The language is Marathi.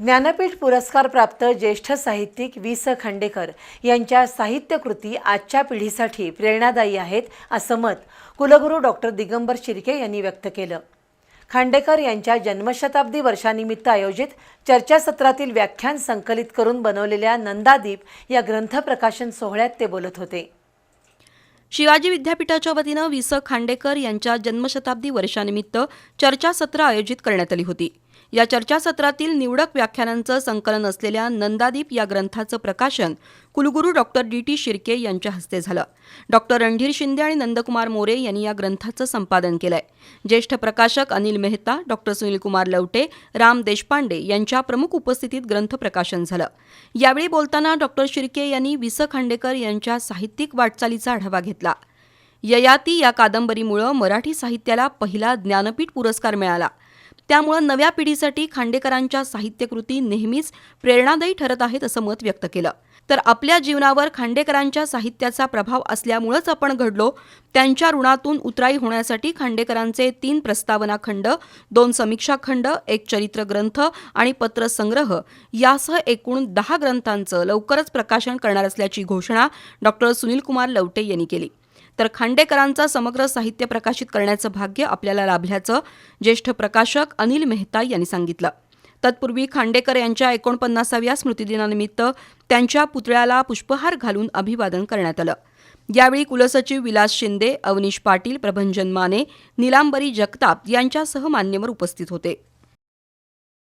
ज्ञानपीठ पुरस्कार प्राप्त ज्येष्ठ साहित्यिक वि स खांडेकर यांच्या साहित्यकृती आजच्या पिढीसाठी प्रेरणादायी आहेत असं मत कुलगुरू डॉक्टर दिगंबर शिर्के यांनी व्यक्त केलं. खांडेकर यांच्या जन्मशताब्दी वर्षानिमित्त आयोजित चर्चासत्रातील व्याख्यान संकलित करून बनवलेल्या नंदादीप या ग्रंथ प्रकाशन सोहळ्यात ते बोलत होते. शिवाजी विद्यापीठाच्या वतीनं वि स खांडेकर यांच्या जन्मशताब्दी वर्षानिमित्त चर्चासत्र आयोजित करण्यात आली होती. या चर्चासत्रातील निवडक व्याख्यानांचं संकलन असलेल्या नंदादीप या ग्रंथाचं प्रकाशन कुलगुरू डॉक्टर डी टी शिर्के यांच्या हस्ते झालं. डॉक्टर रणधीर शिंदे आणि नंदकुमार मोरे यांनी या ग्रंथाचं संपादन केलंय. ज्येष्ठ प्रकाशक अनिल मेहता डॉक्टर सुनीलकुमार लवटे राम देशपांडे यांच्या प्रमुख उपस्थितीत ग्रंथ प्रकाशन झालं. यावेळी बोलताना डॉक्टर शिर्के यांनी वि स खांडेकर यांच्या साहित्यिक वाटचालीचा आढावा घेतला. ययाती या कादंबरीमुळं मराठी साहित्याला पहिला ज्ञानपीठ पुरस्कार मिळाला. त्यामुळं नव्या पिढीसाठी खांडेकरांच्या साहित्यकृती नेहमीच प्रेरणादायी ठरत आहेत असं मत व्यक्त केलं. तर आपल्या जीवनावर खांडेकरांच्या साहित्याचा प्रभाव असल्यामुळंच आपण घडलो त्यांच्या ऋणातून उतराई होण्यासाठी खांडेकरांचे तीन प्रस्तावना खंड दोन समीक्षा खंड एक चरित्र ग्रंथ आणि पत्रसंग्रह यासह एकूण दहा ग्रंथांचं लवकरच प्रकाशन करणार असल्याची घोषणा डॉक्टर सुनीलकुमार लवटे यांनी केली. तर खांडेकरांचा समग्र साहित्य प्रकाशित करण्याचं भाग्य आपल्याला लाभल्याचं ज्येष्ठ प्रकाशक अनिल मेहता यांनी सांगितलं. तत्पूर्वी खांडेकर यांच्या एकोणपन्नासाव्या स्मृतिदिनानिमित्त त्यांच्या पुतळ्याला पुष्पहार घालून अभिवादन करण्यात आलं. यावेळी कुलसचिव विलास शिंदे अवनीश पाटील प्रभंजन माने निलांबरी जगताप यांच्यासह मान्यवर उपस्थित होते.